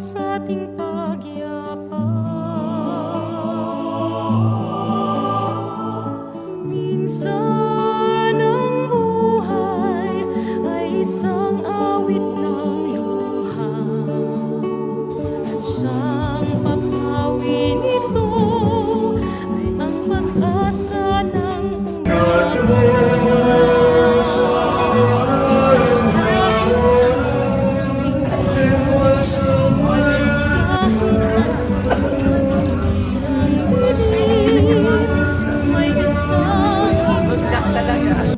sa ating pagyapa. Minsan ang buhay ay isang awit ng luha at siyang papawin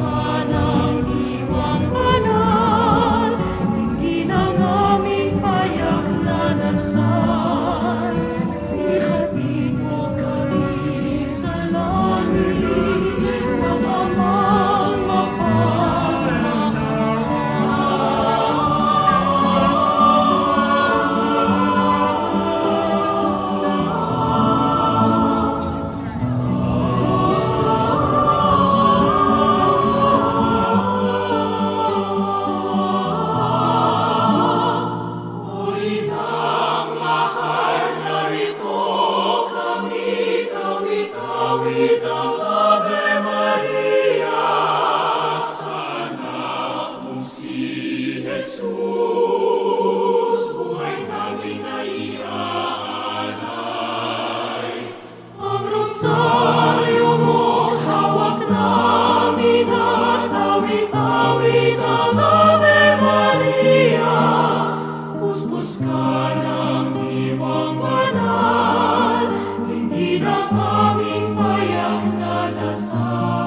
upon banal, lingid ang aming payang na dasal.